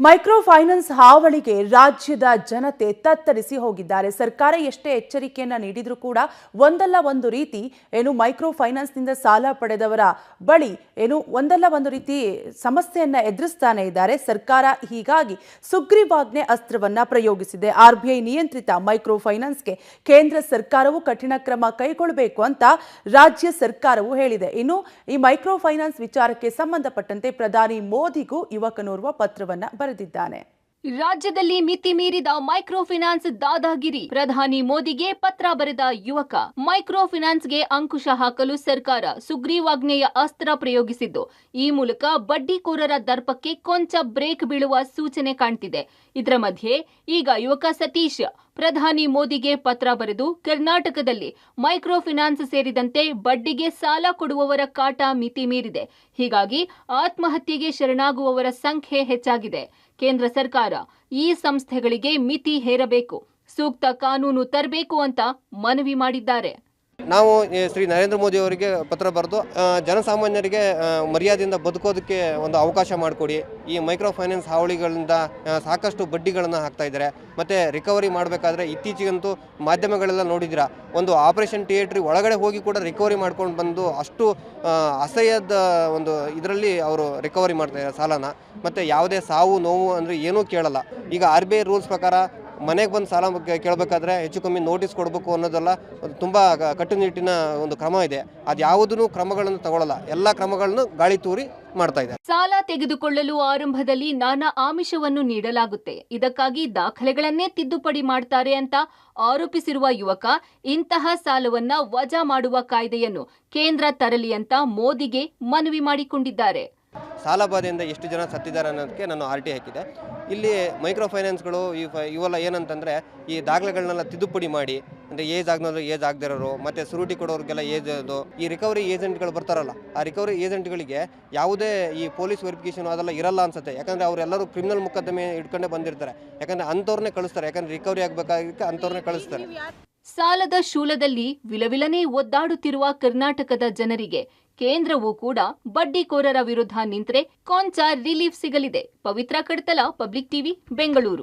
Micro finance ಹಾವಳಿಗೆ ರಾಜ್ಯದ ಜನತೆ ತತ್ತರಿಸಿ ಹೋಗಿದ್ದಾರೆ. ಸರ್ಕಾರ ಎಷ್ಟೇ ಎಚ್ಚರಿಕೆಯನ್ನ ನೀಡಿದ್ರೂ ಕೂಡ ಒಂದಲ್ಲ ಒಂದು ರೀತಿ ಏನು ಮೈಕ್ರೋ ಫೈನಾನ್ಸ್ನಿಂದ ಸಾಲ ಪಡೆದವರ ಬಳಿ ಏನು ಒಂದಲ್ಲ ಒಂದು ರೀತಿ ಸಮಸ್ಯೆಯನ್ನ ಎದುರಿಸ್ತಾನೆ ಇದ್ದಾರೆ. ಸರ್ಕಾರ ಹೀಗಾಗಿ ಸುಗ್ರೀವಾಜ್ಞೆ ಅಸ್ತ್ರವನ್ನ ಪ್ರಯೋಗಿಸಿದೆ. ಆರ್ಬಿಐ ನಿಯಂತ್ರಿತ ಮೈಕ್ರೋ ಫೈನಾನ್ಸ್ಗೆ ಕೇಂದ್ರ ಸರ್ಕಾರವು ಕಠಿಣ ಕ್ರಮ ಕೈಗೊಳ್ಳಬೇಕು ಅಂತ ರಾಜ್ಯ ಸರ್ಕಾರವು ಹೇಳಿದೆ. ಇನ್ನು ಈ ಮೈಕ್ರೋ ಫೈನಾನ್ಸ್ ವಿಚಾರಕ್ಕೆ ಸಂಬಂಧಪಟ್ಟಂತೆ ಪ್ರಧಾನಿ ಮೋದಿಗೂ ಯುವಕನೋರ್ವ ಪತ್ರವನ್ನ ಬರೆದಿದ್ದಾನೆ. ರಾಜ್ಯದಲ್ಲಿ ಮಿತಿ ಮೀರಿದ ಮೈಕ್ರೋ ಫಿನಾನ್ಸ್ ದಾದಾಗಿರಿ. ಪ್ರಧಾನಿ ಮೋದಿಗೆ ಪತ್ರ ಬರೆದ ಯುವಕ ಮೈಕ್ರೋ ಫಿನಾನ್ಸ್ಗೆ ಅಂಕುಶ ಹಾಕಲು ಸರ್ಕಾರ ಸುಗ್ರೀವಾಜ್ಞೆಯ ಅಸ್ತ್ರ ಪ್ರಯೋಗಿಸಿದ್ದು, ಈ ಮೂಲಕ ಬಡ್ಡಿಕೋರರ ದರ್ಪಕ್ಕೆ ಕೊಂಚ ಬ್ರೇಕ್ ಬೀಳುವ ಸೂಚನೆ ಕಾಣ್ತಿದೆ. ಇದರ ಮಧ್ಯೆ ಈಗ ಯುವಕ ಸತೀಶ್ ಪ್ರಧಾನಿ ಮೋದಿಗೆ ಪತ್ರ ಬರೆದು ಕರ್ನಾಟಕದಲ್ಲಿ ಮೈಕ್ರೋ ಫಿನಾನ್ಸ್ ಸೇರಿದಂತೆ ಬಡ್ಡಿಗೆ ಸಾಲ ಕೊಡುವವರ ಕಾಟ ಮಿತಿ ಮೀರಿದೆ. ಹೀಗಾಗಿ ಆತ್ಮಹತ್ಯೆಗೆ ಶರಣಾಗುವವರ ಸಂಖ್ಯೆ ಹೆಚ್ಚಾಗಿದೆ. ಕೇಂದ್ರ ಸರ್ಕಾರ ಈ ಸಂಸ್ಥೆಗಳಿಗೆ ಮಿತಿ ಹೇರಬೇಕು. ಸೂಕ್ತ ಕಾನೂನು ತರಬೇಕು ಅಂತ ಮನವಿ ಮಾಡಿದ್ದಾರೆ. ನಾವು ಶ್ರೀ ನರೇಂದ್ರ ಮೋದಿ ಅವರಿಗೆ ಪತ್ರ ಬರೆದು ಜನಸಾಮಾನ್ಯರಿಗೆ ಮರ್ಯಾದೆಯಿಂದ ಬದುಕೋದಕ್ಕೆ ಒಂದು ಅವಕಾಶ ಮಾಡಿಕೊಡಿ. ಈ ಮೈಕ್ರೋ ಫೈನಾನ್ಸ್ ಹಾವಳಿಗಳಿಂದ ಸಾಕಷ್ಟು ಬಡ್ಡಿಗಳನ್ನು ಹಾಕ್ತಾ ಇದ್ದಾರೆ. ಮತ್ತು ರಿಕವರಿ ಮಾಡಬೇಕಾದ್ರೆ ಇತ್ತೀಚೆಗಂತೂ ಮಾಧ್ಯಮಗಳೆಲ್ಲ ನೋಡಿದಿರ. ಒಂದು ಆಪರೇಷನ್ ಥಿಯೇಟ್ರಿ ಒಳಗಡೆ ಹೋಗಿ ಕೂಡ ರಿಕವರಿ ಮಾಡ್ಕೊಂಡು ಬಂದು ಅಷ್ಟು ಅಸಹ್ಯದ ಒಂದು ಇದರಲ್ಲಿ ಅವರು ರಿಕವರಿ ಮಾಡ್ತಾ ಇದ್ದಾರೆ ಸಾಲನ. ಮತ್ತು ಯಾವುದೇ ಸಾವು, ನೋವು ಅಂದರೆ ಏನೂ ಕೇಳಲ್ಲ. ಈಗ ಆರ್ ಬಿ ಐ ರೂಲ್ಸ್ ಪ್ರಕಾರ ಮನೆಗೆ ಬಂದು ಸಾಲ ಕೇಳಬೇಕಾದ್ರೆ ಹೆಚ್ಚು ಕಮ್ಮಿ ನೋಟಿಸ್ ಕೊಡಬೇಕು ಅನ್ನೋದೆಲ್ಲ ತುಂಬ ಕಟ್ಟುನಿಟ್ಟಿನ ಒಂದು ಕ್ರಮ ಇದೆ. ಅದು ಯಾವುದೂ ಕ್ರಮಗಳನ್ನು ತಗೊಳ್ಳಲ್ಲ ಎಲ್ಲ ಕ್ರಮಗಳನ್ನು ಗಾಳಿ ತೂರಿ ಮಾಡ್ತಾ ಇದ್ದಾರೆ. ಸಾಲ ತೆಗೆದುಕೊಳ್ಳಲು ಆರಂಭದಲ್ಲಿ ನಾನಾ ಆಮಿಷವನ್ನು ನೀಡಲಾಗುತ್ತೆ. ಇದಕ್ಕಾಗಿ ದಾಖಲೆಗಳನ್ನೇ ತಿದ್ದುಪಡಿ ಮಾಡ್ತಾರೆ ಅಂತ ಆರೋಪಿಸಿರುವ ಯುವಕ ಇಂತಹ ಸಾಲವನ್ನ ವಜಾ ಮಾಡುವ ಕಾಯ್ದೆಯನ್ನು ಕೇಂದ್ರ ತರಲಿ ಅಂತ ಮೋದಿಗೆ ಮನವಿ ಮಾಡಿಕೊಂಡಿದ್ದಾರೆ. ಸಾಲ ಬಾಧೆಯಿಂದ ಎಷ್ಟು ಜನ ಸತ್ತಿದ್ದಾರೆ ಅನ್ನೋದಕ್ಕೆ ನಾನು ಆರ್ ಟಿ ಹಾಕಿದೆ ಇಲ್ಲಿ ಮೈಕ್ರೋ ಫೈನಾನ್ಸ್ಗಳು ಇವೆಲ್ಲ ಏನಂತಂದರೆ ಈ ದಾಖಲೆಗಳನ್ನೆಲ್ಲ ತಿದ್ದುಪಡಿ ಮಾಡಿ, ಅಂದರೆ ಏಜ್ ಆಗ್ನೋರು ಏಜ್ ಆಗದಿರೋರು, ಮತ್ತು ಸುರುಟಿ ಕೊಡೋರಿಗೆಲ್ಲ ಏಜ್ ಅದು, ಈ ರಿಕವರಿ ಏಜೆಂಟ್ಗಳು ಬರ್ತಾರಲ್ಲ, ಆ ರಿಕವರಿ ಏಜೆಂಟ್ಗಳಿಗೆ ಯಾವುದೇ ಈ ಪೊಲೀಸ್ ವೆರಿಫಿಕೇಷನ್ ಅದೆಲ್ಲ ಇರಲ್ಲ ಅನ್ಸುತ್ತೆ. ಯಾಕಂದರೆ ಅವರೆಲ್ಲರೂ ಕ್ರಿಮಿನಲ್ ಮುಖದ್ದಮೆ ಇಟ್ಕೊಂಡೇ ಬಂದಿರ್ತಾರೆ. ಯಾಕಂದರೆ ಅಂಥವ್ರನ್ನೇ ಕಳಿಸ್ತಾರೆ. ಯಾಕಂದರೆ ರಿಕವರಿ ಆಗಬೇಕಾಗಿಕ್ಕೆ ಅಂಥವ್ರನ್ನೇ ಕಳಿಸ್ತಾರೆ. ಸಾಲದ ಶೂಲದಲ್ಲಿ ವಿಲವಿಲನೆ ಒದ್ದಾಡುತ್ತಿರುವ ಕರ್ನಾಟಕದ ಜನರಿಗೆ ಕೇಂದ್ರವೂ ಕೂಡ ಬಡ್ಡಿಕೋರರ ವಿರುದ್ಧ ನಿಂತ್ರೆ ಕೊಂಚ ರಿಲೀಫ್ ಸಿಗಲಿದೆ. Pavithra Kadtala, public TV, Bengaluru.